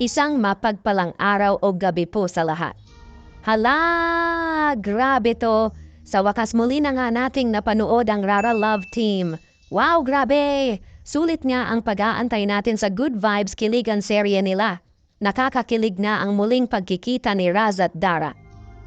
Isang mapagpalang araw o gabi po sa lahat. Hala, grabe to. Sa wakas muli na nga nating napanood ang Rara Love Team. Wow, grabe! Sulit nga ang pag-aantay natin sa Good Vibes kiligan serye nila. Nakakakilig na ang muling pagkikita ni Raz at Dara.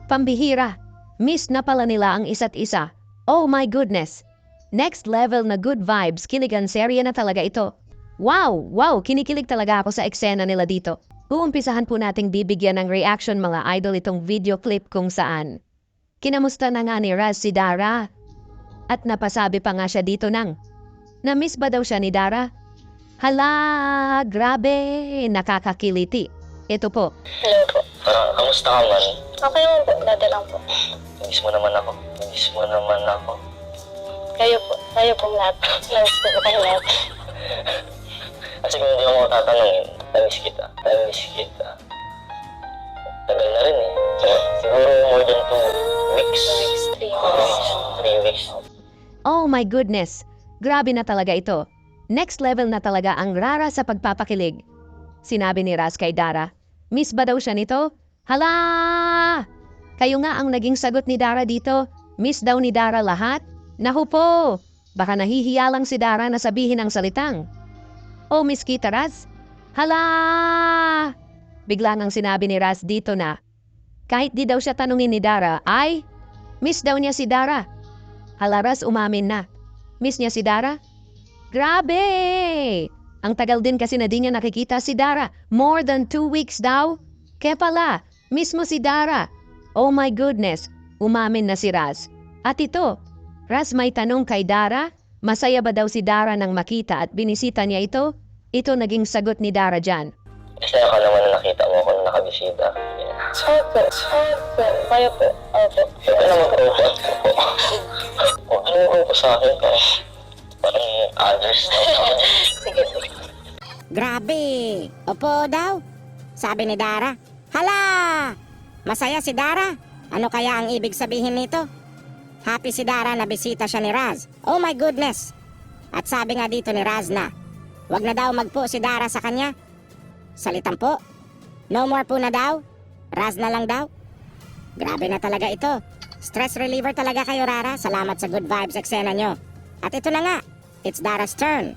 Pambihira, miss na pala nila ang isa't isa. Oh my goodness! Next level na Good Vibes kiligan serye na talaga ito. Wow! Wow! Kinikilig talaga ako sa eksena nila dito. Uumpisahan po nating bibigyan ng reaction mga idol itong video clip kung saan. Kinamusta na nga ni Raz si Dara? At napasabi pa nga siya dito nang. Na-miss ba daw siya ni Dara? Hala, grabe, nakakakiliti. Ito po, Hello po. Ah, kamusta ka man? Okay naman po. Dati lang po. Miss mo naman ako. Miss mo naman ako. Kayo po. Kayo po lahat. Namiss ko po kayo lahat. Kasi kung hindi ako tatanungin, namiss kita. Namiss kita. Tagal na rin eh. So, siguro more than two weeks. Weeks, three Two months. weeks. Three weeks. oh my goodness, grabe na talaga ito. Next level na talaga ang rara sa pagpapakilig. Sinabi ni Raz kay Dara, miss ba daw siya nito? Hala! Kayo nga ang naging sagot ni Dara dito. Miss daw ni Dara lahat? Nahu po! Baka nahihiya lang si Dara na sabihin ang salitang. Oh, Miss Kita Raz? Hala! Bigla nang sinabi ni Raz dito na, kahit di daw siya tanungin ni Dara, ay, miss daw niya si Dara. Hala Raz umamin na. Miss niya si Dara? Grabe! Ang tagal din kasi na di niya nakikita si Dara. More than two weeks daw. Kaya pala, mismo si Dara. Oh my goodness, umamin na si Raz. At ito, Raz may tanong kay Dara, masaya ba daw si Dara nang makita at binisita niya ito? Ito naging sagot ni Dara dyan. Kasi ako naman na nakita mo ako na nakabisita. Opo. Opo. Kayo po. Opo. Huwag ka naman po. O, ano mo po sa akin? Parang, parang others na ako. Sige. Grabe! Opo daw. Sabi ni Dara. Hala! Masaya si Dara. Ano kaya ang ibig sabihin nito? Happy si Dara na bisita siya ni Raz. Oh my goodness! At sabi nga dito ni Raz na, wag na daw magpo si Dara sa kanya. Salitang po. No more po na daw. Raz na lang daw. Grabe na talaga ito. Stress reliever talaga kayo, Rara. Salamat sa good vibes eksena nyo. At ito na nga, it's Dara's turn.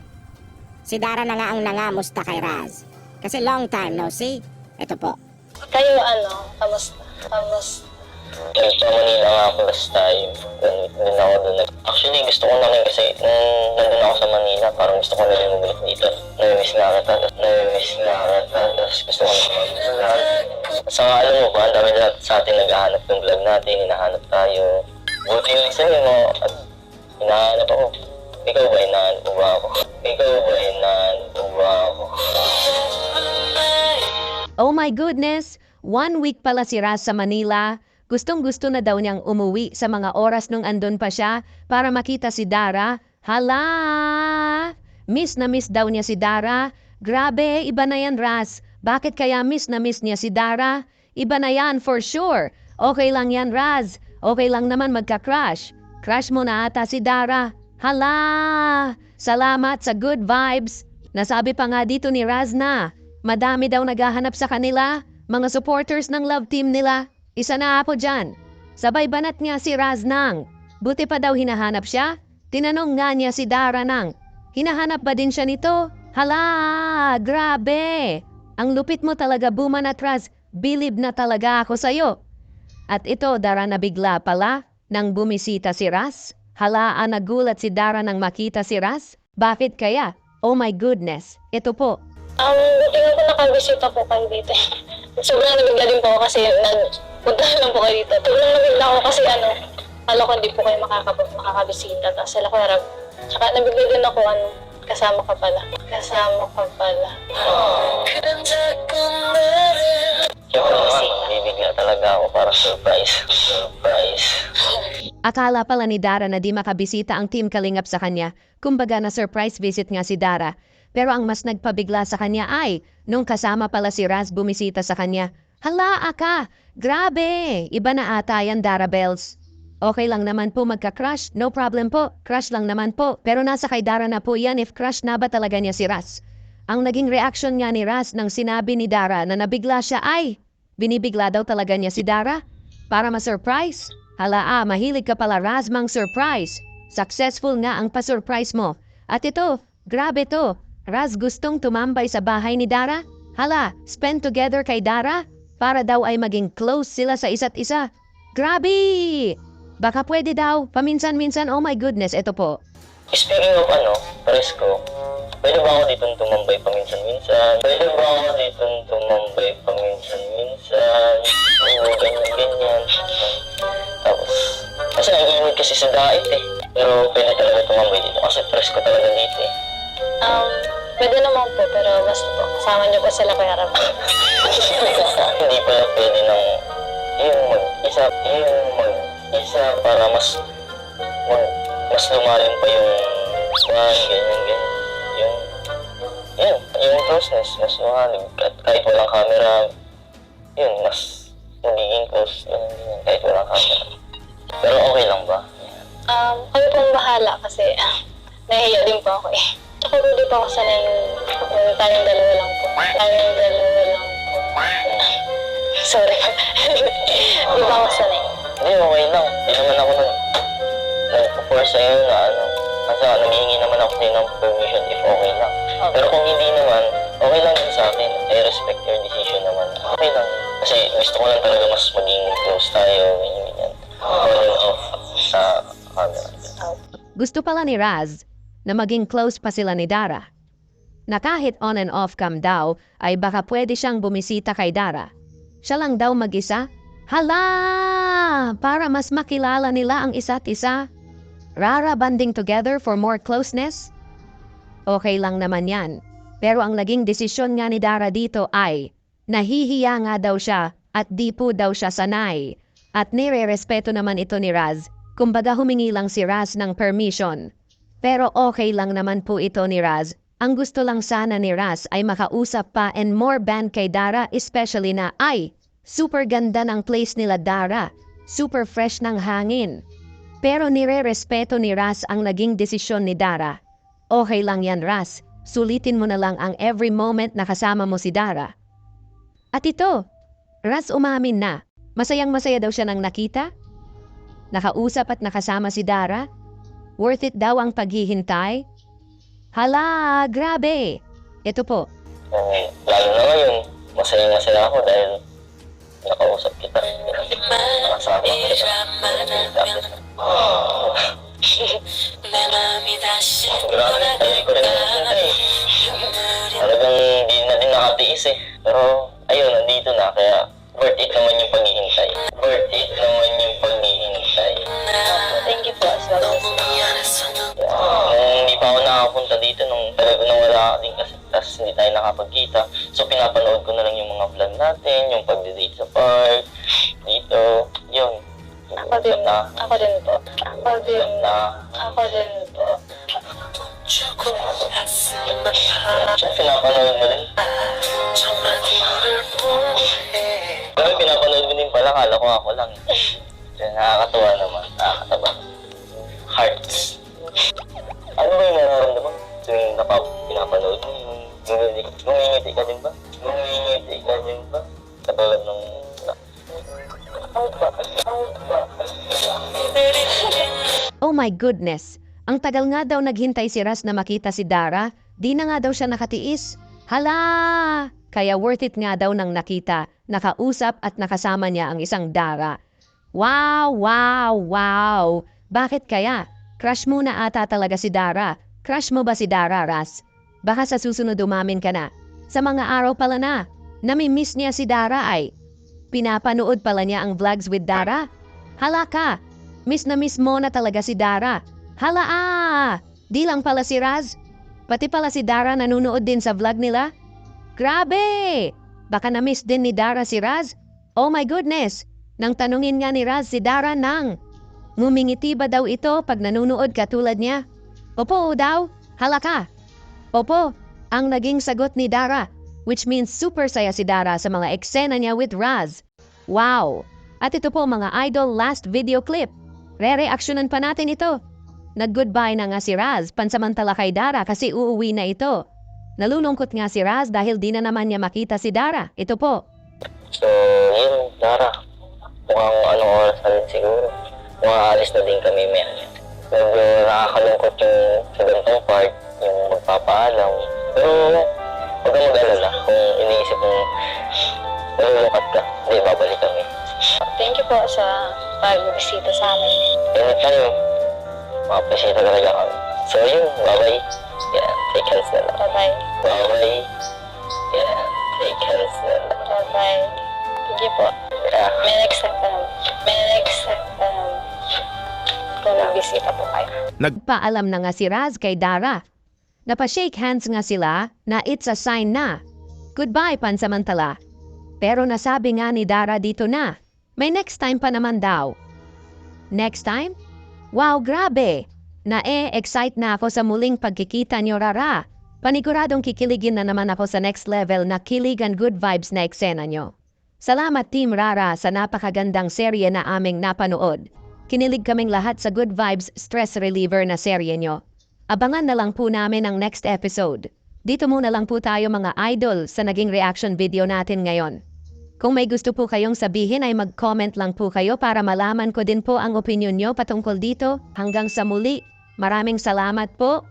Si Dara na nga ang nangamusta kay Raz. Kasi long time no see. Ito po. Kayo ano? Kamusta? Kamusta? Yung sa Manila nga ako last time, dun, dun ako dun. Actually, gusto ko na rin kasi nung nandun ako sa Manila, parang gusto ko na rin bumalik dito. Namimiss nga kita, namimiss nga kita, tapos gusto ko na Sa alam mo ba, ang dami lahat sa atin naghahanap ng vlog natin, hinahanap tayo. Buti yung isa yun, no? At hinahanap ako. Ikaw ba, hinahanap mo ba ako? Ikaw ba, hinahanap mo ba ako? Oh my goodness! One week pala si Raz sa Manila. Gustong gusto na daw niyang umuwi sa mga oras nung andun pa siya para makita si Dara. Hala! Miss na miss daw niya si Dara. Grabe, iba na yan Raz. Bakit kaya miss na miss niya si Dara? Iba na yan for sure. Okay lang yan Raz. Okay lang naman magka-crush. Crush mo na ata si Dara. Hala! Salamat sa good vibes. Nasabi pa nga dito ni Raz na madami daw naghahanap sa kanila, mga supporters ng love team nila. Isa na ako dyan. Sabay banat nga si Raz nang. Buti pa daw hinahanap siya? Tinanong nga niya si Dara nang. Hinahanap ba din siya nito? Hala! Grabe! Ang lupit mo talaga buman at Raz. Bilib na talaga ako sa'yo. At ito, Dara na bigla pala nang bumisita si Raz. Halaan nagulat si Dara nang makita si Raz. Bakit kaya? Oh my goodness. Ito po. Um, nga po nakabisita po kayo dito. Sobrang nabigla din po kasi nagpunta lang po kayo dito. Sobrang nabigla ako kasi ano, kala ko hindi po kayo makakab- makakabisita. Tapos sila ko harap. Tsaka nabigla din ako ano, kasama ka pala. Kasama ka pala. Siyempre naman, bibigla talaga ako para surprise. Surprise. Akala pala ni Dara na di makabisita ang Team Kalingap sa kanya. Kumbaga na surprise visit nga si Dara. Pero ang mas nagpabigla sa kanya ay, nung kasama pala si Raz bumisita sa kanya. Hala, aka! Grabe! Iba na ata yan, Dara Bells. Okay lang naman po magka-crush, no problem po. Crush lang naman po. Pero nasa kay Dara na po yan if crush na ba talaga niya si Raz. ang naging reaction nga ni Raz nang sinabi ni Dara na nabigla siya ay, binibigla daw talaga niya si Dara para ma-surprise. Hala ah, mahilig ka pala Raz mang surprise. Successful nga ang pa-surprise mo. At ito, grabe to. Raz gustong tumambay sa bahay ni Dara. Hala, spend together kay Dara para daw ay maging close sila sa isa't isa. Grabe! Baka pwede daw, paminsan-minsan, oh my goodness, ito po. Speaking of ano, presko, pwede ba ako dito tumambay paminsan-minsan? Pwede ba ako dito tumambay paminsan-minsan? Oo, ganyan-ganyan. Tapos, kasi ang init kasi sa dait eh. Pero pwede talaga tumambay dito kasi presko talaga dito eh. Um, pwede naman po, pero basta po, kasama niyo po sila Kuya Rab. Hindi pala pwede ng yung mag-isa, yung mag-isa para mas mag, mas lumalim pa yung one, ganyan, ganyan. Yung, yun, yung closeness, mas lumalim. At kahit walang camera, yun, mas magiging close, ganyan, ganyan, kahit walang camera. Pero okay lang ba? Um, kami pong bahala kasi ah, nahihiya din po ako eh. Tsaka hindi pa ako sanay yung, tayong dalawa lang po. Tayong dalawa lang po. Sorry. Hindi pa ako sanay. Hindi, okay lang. Hindi naman ako nag nag-force sa'yo na ano. Kasi naghihingi naman ako sa'yo ng permission if okay lang. Pero kung hindi naman, okay lang din sa akin. I respect your decision naman. Okay lang. Kasi gusto ko lang talaga mas maging close tayo. Ganyan, ganyan. On and off sa camera. Gusto pala ni Raz na maging close pa sila ni Dara. Na kahit on and off cam daw ay baka pwede siyang bumisita kay Dara. Siya lang daw mag-isa? Hala! Para mas makilala nila ang isa't isa. Rara banding together for more closeness? Okay lang naman yan. Pero ang naging desisyon nga ni Dara dito ay nahihiya nga daw siya at di po daw siya sanay. At nire-respeto naman ito ni Raz. Kumbaga humingi lang si Raz ng permission. Pero okay lang naman po ito ni Raz. Ang gusto lang sana ni Raz ay makausap pa and more band kay Dara especially na ay super ganda ng place nila Dara. Super fresh ng hangin. Pero nire-respeto ni Raz ang naging desisyon ni Dara. Okay lang yan Raz. Sulitin mo na lang ang every moment na kasama mo si Dara. At ito, Raz umamin na. Masayang masaya daw siya nang nakita. Nakausap at nakasama si Dara. Worth it daw ang paghihintay. Hala, grabe! Ito po, And lalo na ngayon, masayang-masaya ako dahil nakausap kita. Nakasama kita. Grabe, tayo ko rin eh. Talagang di na din nakatiis eh. Pero tas hindi tayo nakapagkita. So pinapanood ko na lang yung mga vlog natin, yung pagde-date sa park, dito, yun. Ako din. Na, Ako din po. Ako din. na, Ako din po. siya pinapanood mo din. Pero pinapanood mo din pala, kala ko ako lang. Kaya nakakatawa naman, nakakataba. Hearts. Ano ba yung nararamdaman tuwing napa, ngumingiti ka din ba? Ngumingiti ka din ba? Katulad oh my goodness! Ang tagal nga daw naghintay si Raz na makita si Dara, di na nga daw siya nakatiis. Hala! Kaya worth it nga daw nang nakita, nakausap at nakasama niya ang isang Dara. Wow! Wow! Wow! Bakit kaya? Crush mo na ata talaga si Dara. Crush mo ba si Dara, Raz? Baka sa susunod umamin ka na. Sa mga araw pala na, nami-miss niya si Dara ay. Pinapanood pala niya ang vlogs with Dara. Hala ka! Miss na miss mo na talaga si Dara. Hala ah! Di lang pala si Raz. Pati pala si Dara nanonood din sa vlog nila. Grabe! Baka na-miss din ni Dara si Raz. Oh my goodness! Nang tanungin nga ni Raz si Dara nang, Mumingiti ba daw ito pag nanonood katulad niya? Opo daw, hala ka. Opo, ang naging sagot ni Dara, which means super saya si Dara sa mga eksena niya with Raz. Wow! At ito po mga idol last video clip. Re-reaksyonan pa natin ito. Nag-goodbye na nga si Raz pansamantala kay Dara kasi uuwi na ito. Nalulungkot nga si Raz dahil di na naman niya makita si Dara. Ito po. So, yun, Dara. Mukhang anong oras na rin siguro. Mukhang alis na din kami ano. Medyo nakakalungkot yung sa ganitong part, yung magpapaalam. Pero, huwag kang mag-alala kung iniisip mo, malulukat ka, hindi, babalik kami. Thank you po sa pagbibisita sa amin. Anytime, makapasita talaga kami. So yun, bye-bye. Yeah, take hands na lang. Bye-bye. Bye-bye. Yeah, take hands na lang. Bye-bye. Thank you po. Yeah. May next time pa naman. May next time pa naman. Kung nagbisita po kayo. Paalam na nga si Raz kay Dara. Napashake hands nga sila na it's a sign na. Goodbye pansamantala. Pero nasabi nga ni Dara dito na. May next time pa naman daw. Next time? Wow, grabe! Na-e-excite na ako sa muling pagkikita niyo Rara. Paniguradong kikiligin na naman ako sa next level na kilig and good vibes na eksena nyo. Salamat Team Rara sa napakagandang serye na aming napanood. Kinilig kaming lahat sa good vibes stress reliever na serye nyo. Abangan na lang po namin ang next episode. Dito muna lang po tayo mga idol sa naging reaction video natin ngayon. Kung may gusto po kayong sabihin ay mag-comment lang po kayo para malaman ko din po ang opinion nyo patungkol dito. Hanggang sa muli, maraming salamat po.